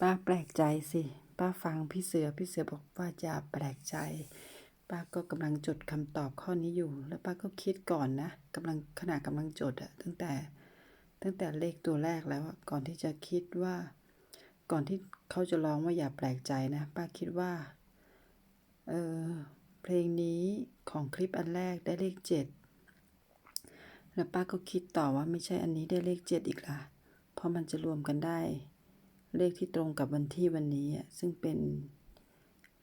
ป้าแปลกใจสิ ป้าฟังพี่เสือ พี่เสือบอกว่าอย่าแปลกใจ ป้าก็กำลังจดคำตอบข้อนี้อยู่ แล้วป้าก็คิดก่อนนะกำลังขณะกำลังจดอะตั้งแต่ ตั้งแต่เลขตัวแรกแล้วก่อนที่จะคิดว่า ก่อนที่เขาจะร้องว่าอย่าแปลกใจนะ ป้าคิดว่า เออเพลงนี้ของคลิปอันแรกได้เลขเจ็ดแล้วป้าก็คิดต่อว่าไม่ใช่อันนี้ได้เลขเจ็ดอีกล่ะ เพราะมันจะรวมกันได้ เลขที่ตรงกับวันที่วันนี้อะซึ่งเป็น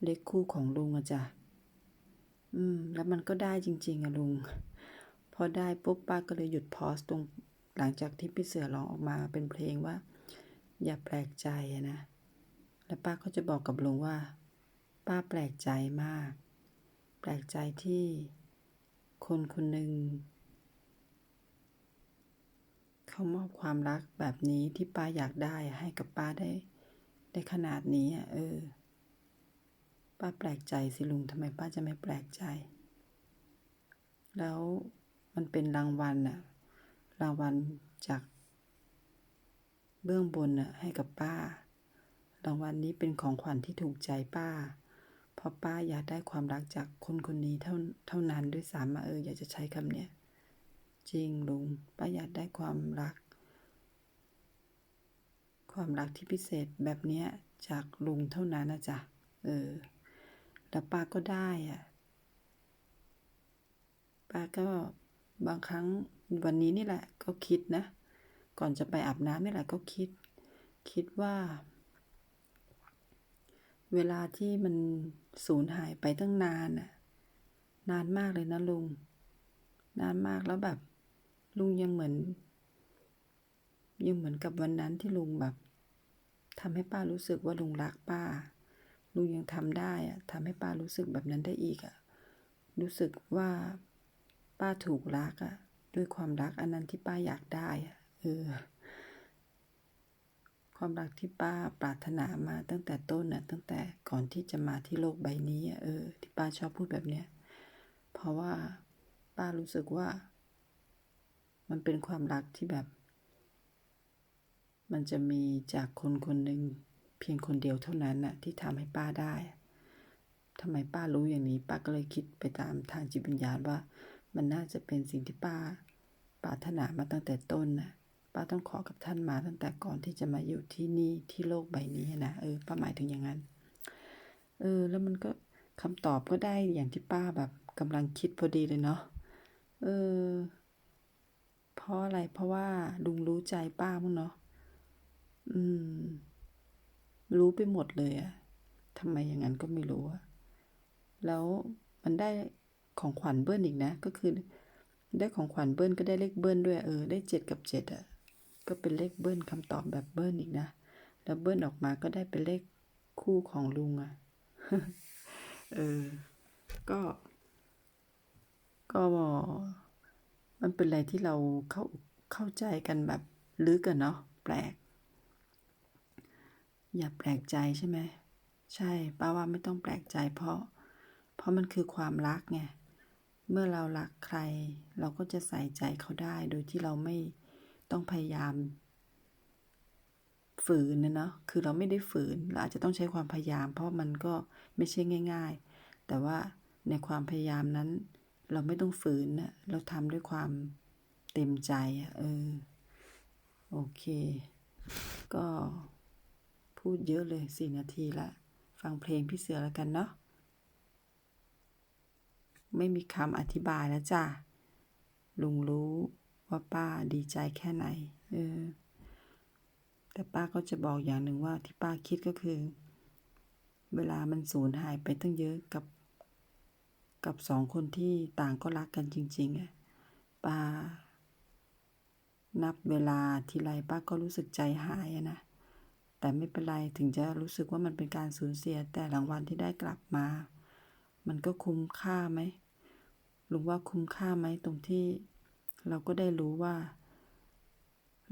เลขคู่ของลุงอะจ้ะ อืม แล้วมันก็ได้จริง ๆอะลุง พอได้ปุ๊บป้าก็เลยหยุดพอสตรงหลังจากที่พี่เสือร้องออกมาเป็นเพลงว่า อย่าแปลกใจนะ แล้วป้าก็จะบอกกับลุงว่า ป้าแปลกใจมาก แปลกใจที่คนคนหนึ่ง เขามอบความรักแบบนี้ที่ป้าอยากได้ให้กับป้าได้ ได้ขนาดนี้อะเออ ป้าแปลกใจสิลุงทำไมป้าจะไม่แปลกใจ แล้วมันเป็นรางวัลน่ะ รางวัลจาก เบื้องบนน่ะให้กับป้า รางวัลนี้เป็นของขวัญที่ถูกใจป้าเพราะป้าอยากได้ความรักจากคนคนนี้เท่าเท่านั้นด้วยซ้ำเอออยากจะใช้คำเนี้ย จริงลุงป้าอยากได้ความรัก ความรักที่พิเศษแบบเนี้ยจากลุงเท่านั้นนะจ๊ะ เออ แล้วป้าก็ได้อะ ป้าก็บางครั้งวันนี้นี่แหละ ก็คิดนะ ก่อนจะไปอาบน้ำนี่แหละก็คิด คิดว่า เวลาที่มันสูญหายไปตั้งนานน่ะ นานมากเลยนะลุง นานมากแล้วแบบ ลุงยังเหมือน ยังเหมือนกับวันนั้นที่ลุงแบบทำให้ป้ารู้สึกว่าลุงรักป้า ลุงยังทำได้อะทำให้ป้ารู้สึกแบบนั้นได้อีกอะรู้สึกว่าป้าถูกรักอะด้วยความรักอันนั้นที่ป้าอยากได้อะเออ ความรักที่ป้าปรารถนามาตั้งแต่ต้นน่ะ ตั้งแต่ก่อนที่จะมาที่โลกใบนี้อะเออ ที่ป้าชอบพูดแบบเนี้ย เพราะว่าป้ารู้สึกว่า มันเป็นความรักที่แบบ มันจะมีจากคนคนหนึ่งเพียงคนเดียวเท่านั้นน่ะที่ทำให้ป้าได้ทำไมป้ารู้อย่างนี้ ป้าก็เลยคิดไปตามทางจิตวิญญาณว่า มันน่าจะเป็นสิ่งที่ป้าปรารถนามาตั้งแต่ต้นน่ะป้าต้องขอกับท่านมาตั้งแต่ก่อนที่จะมาอยู่ที่นี่ที่โลกใบนี้นะเออป้าหมายถึงอย่างนั้น เออ แล้วมันก็คำตอบก็ได้อย่างที่ป้าแบบกำลังคิดพอดีเลยเนาะเออ เพราะอะไร เพราะว่าลุงรู้ใจป้ามั้งเนาะ อืม รู้ไปหมดเลยอะทำไมอย่างนั้นก็ไม่รู้อะแล้วมันได้ของขวัญเบิ้ลอีกนะ ก็คือ ได้ของขวัญเบิ้ลก็ได้เลขเบิ้ลด้วยเออ ได้เจ็ดกับเจ็ดอะก็เป็นเลขเบิ้ลคำตอบแบบเบิ้ลอีกนะ แล้วเบิ้ลออกมาก็ได้เป็นเลขคู่ของลุงอะเออ ก็ ก็ มันเป็นอะไรที่เราเข้าเข้าใจกันแบบลึกกันเนาะแปลก อย่าแปลกใจใช่ไหมใช่ป้าว่าไม่ต้องแปลกใจเพราะ เพราะมันคือความรักไงเมื่อเรารักใคร เราก็จะใส่ใจเขาได้ โดยที่เราไม่ต้องพยายาม ฝืนนะเนาะคือเราไม่ได้ฝืนเราอาจจะต้องใช้ความพยายาม เพราะมันก็ไม่ใช่ง่าย ๆ แต่ว่าในความพยายามนั้น เราไม่ต้องฝืนนะเราทำด้วยความเต็มใจอะเออ โอเค ก็พูดเยอะเลยสี่นาทีละ ฟังเพลงพี่เสือแล้วกันเนาะไม่มีคำอธิบายแล้วจ้ะ ลุงรู้ว่าป้าดีใจแค่ไหน เออ แต่ป้าก็จะบอกอย่างหนึ่งว่าที่ป้าคิดก็คือ เวลามันสูญหายไปตั้งเยอะกับ กับสองคนที่ต่างก็รักกันจริงๆอะป้า นับเวลาทีไรป้าก็รู้สึกใจหายนะ แต่ไม่เป็นไรถึงจะรู้สึกว่ามันเป็นการสูญเสีย แต่รางวัลที่ได้กลับมา มันก็คุ้มค่าไหมลุงว่าคุ้มค่าไหมตรงที่ เราก็ได้รู้ว่า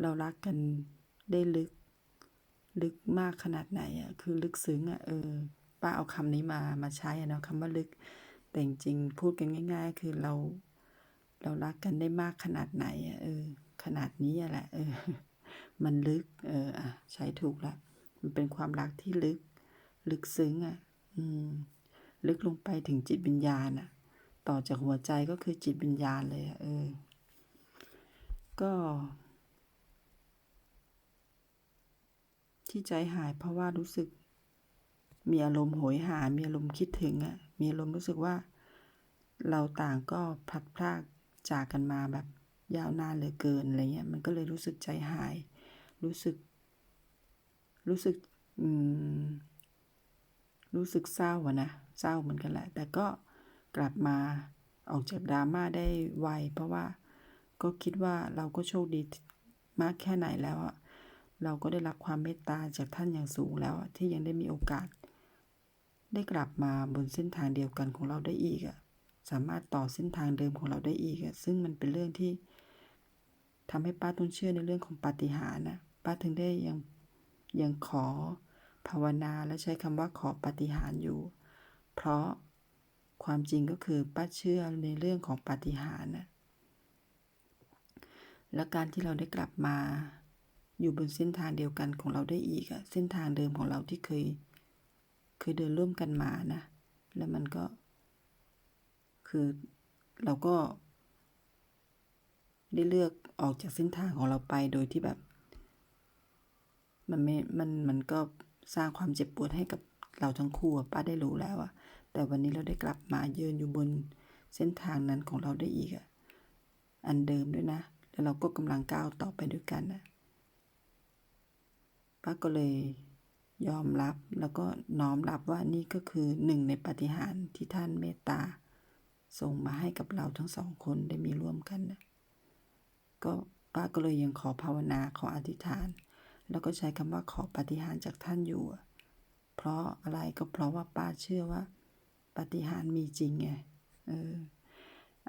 เรารักกันได้ลึก ลึกมากขนาดไหนอะคือลึกซึ้งอะเออป้าเอาคำนี้มามาใช้อะเนาะคำว่าลึก แต่จริงพูดกันง่าย ๆ คือเรา เรารักกันได้มากขนาดไหนอเออ ขนาดนี้แหละเออ มันลึก เอออะใช้ถูกละมันเป็นความรักที่ลึก ลึกซึ้งอะ อืม ลึกลงไปถึงจิตวิญญาณอะ ต่อจากหัวใจก็คือจิตวิญญาณเลยอะเออ ก็ที่ใจหายเพราะว่ารู้สึก มีอารมณ์โหยหา มีอารมณ์คิดถึงอะ มีอารมณ์รู้สึกว่า เราต่างก็พลัดพรากจากกันมาแบบยาวนานเหลือเกินอะไรเงี้ยมันก็เลยรู้สึกใจหาย รู้สึก รู้สึกอืมรู้สึกเศร้าอะนะเศร้าเหมือนกันแหละ แต่ก็กลับมาออกจากดราม่าได้ไว เพราะว่าก็คิดว่าเราก็โชคดีมากแค่ไหนแล้วอะเราก็ได้รับความเมตตาจากท่านอย่างสูงแล้วที่ยังได้มีโอกาส ได้กลับมาบนเส้นทางเดียวกันของเราได้อีกอะสามารถต่อเส้นทางเดิมของเราได้อีกอะซึ่งมันเป็นเรื่องที่ทำให้ป้าต้องเชื่อในเรื่องของปาฏิหาริย์นะป้าถึงได้ยังยังขอภาวนาและใช้คำว่าขอปาฏิหาริย์อยู่ เพราะความจริงก็คือป้าเชื่อในเรื่องของปาฏิหาริย์นะและการที่เราได้กลับมา อยู่บนเส้นทางเดียวกันของเราได้อีกอะเส้นทางเดิมของเราที่เคย เคยเดินร่วมกันมานะ แล้วมันก็ คือเราก็ ได้เลือกออกจากเส้นทางของเราไปโดยที่แบบ มันไม่ มัน มันก็สร้างความเจ็บปวดให้กับเราทั้งคู่อะป้าได้รู้แล้วอะแต่วันนี้เราได้กลับมาเยืนอยู่บนเส้นทางนั้นของเราได้อีกอะอันเดิมด้วยนะ แล้วเราก็กำลังก้าวต่อไปด้วยกันนะป้าก็เลย ยอมรับแล้วก็น้อมรับว่านี่ก็คือหนึ่งในปฏิหารที่ท่านเมตตาส่งมาให้กับเราทั้งสองคนได้มีร่วมกันนะก็ป้าก็เลยยังขอภาวนาขออธิษฐาน แล้วก็ใช้คำว่าขอปฏิหารจากท่านอยู่ เพราะอะไรก็เพราะว่าป้าเชื่อว่า ปฏิหารมีจริงไงเออ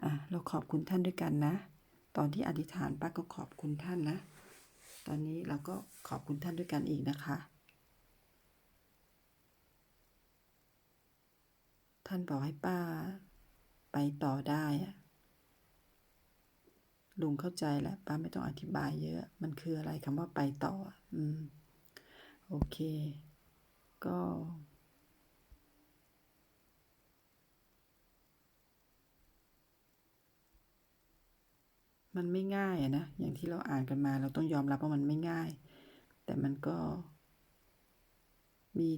อะเราขอบคุณท่านด้วยกันนะ ตอนที่อธิษฐานป้าก็ขอบคุณท่านนะ ตอนนี้เราก็ขอบคุณท่านด้วยกันอีกนะคะานบอกให้ป้า ไปต่อได้อะลุงเข้าใจแหละป้าไม่ต้องอธิบายเยอะ มันคืออะไรคำว่าไปต่อ อืม โอเค ก็ มันไม่ง่ายอะนะ อย่างที่เราอ่านกันมา เราต้องยอมรับว่ามันไม่ง่าย แต่มันก็ มี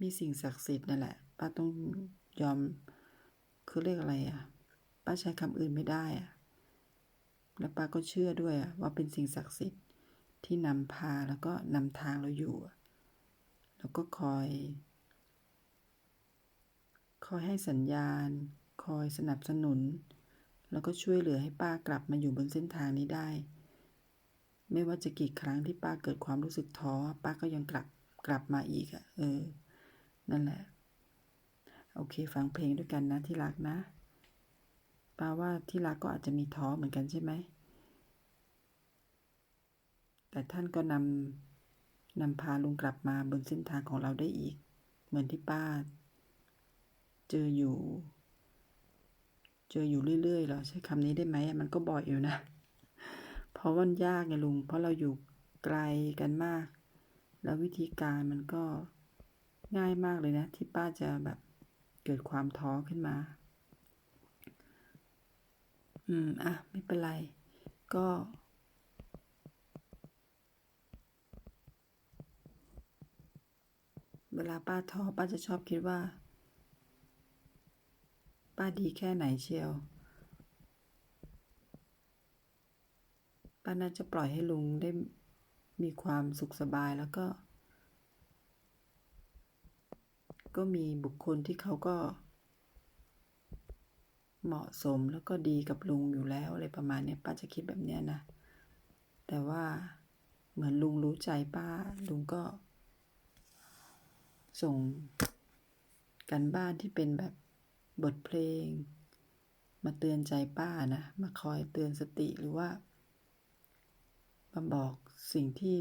มีสิ่งศักดิ์สิทธิ์นั่นแหละ ป้าต้องยอม คือเรียกอะไรอะป้าใช้คำอื่นไม่ได้อะแล้วป้าก็เชื่อด้วยอะว่าเป็นสิ่งศักดิ์สิทธิ์ที่นำพาแล้วก็นำทางเราอยู่ แล้วก็คอย คอยให้สัญญาณ คอยสนับสนุน แล้วก็ช่วยเหลือให้ป้ากลับมาอยู่บนเส้นทางนี้ได้ ไม่ว่าจะกี่ครั้งที่ป้าเกิดความรู้สึกท้อ ป้าก็ยังกลับกลับมาอีกอะ เออ นั่นแหละ โอเค ฟังเพลงด้วยกันนะที่รักนะป้าว่าที่รักก็อาจจะมีท้อเหมือนกันใช่ไหม แต่ท่านก็นำนำพาลุงกลับมาบนเส้นทางของเราได้อีก เหมือนที่ป้า เจออยู่ เจออยู่เรื่อยๆหรอใช้คำนี้ได้ไหมมันก็บ่อยอยู่นะ เพราะมันยากไงลุง เพราะเราอยู่ไกลกันมาก แล้ววิธีการมันก็ ง่ายมากเลยนะ ที่ป้าจะแบบเกิดความท้อขึ้นมา อืม อะ ไม่เป็นไร ก็ เวลาป้าท้อป้าจะชอบคิดว่า ป้าดีแค่ไหนเชียว ป้าน่าจะปล่อยให้ลุงได้มีความสุขสบายแล้วก็ ก็มีบุคคลที่เขาก็ เหมาะสมแล้วก็ดีกับลุงอยู่แล้วอะไรประมาณเนี้ยป้าจะคิดแบบเนี้ยนะ แต่ว่าเหมือนลุงรู้ใจป้า ลุงก็ ส่งกันบ้านที่เป็นแบบบทเพลง มาเตือนใจป้านะ มาคอยเตือนสติหรือว่ามาบอกสิ่งที่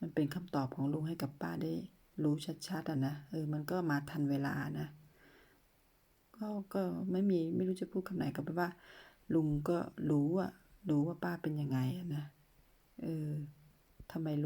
มันเป็นคำตอบของลุงให้กับป้าได้ รู้ชัดๆอะนะเออมันก็มาทันเวลานะก็ก็ไม่มีไม่รู้จะพูดคำไหนก็แปลว่า ลุงก็รู้อะรู้ว่าป้าเป็นยังไงอะนะเออทำไมลุง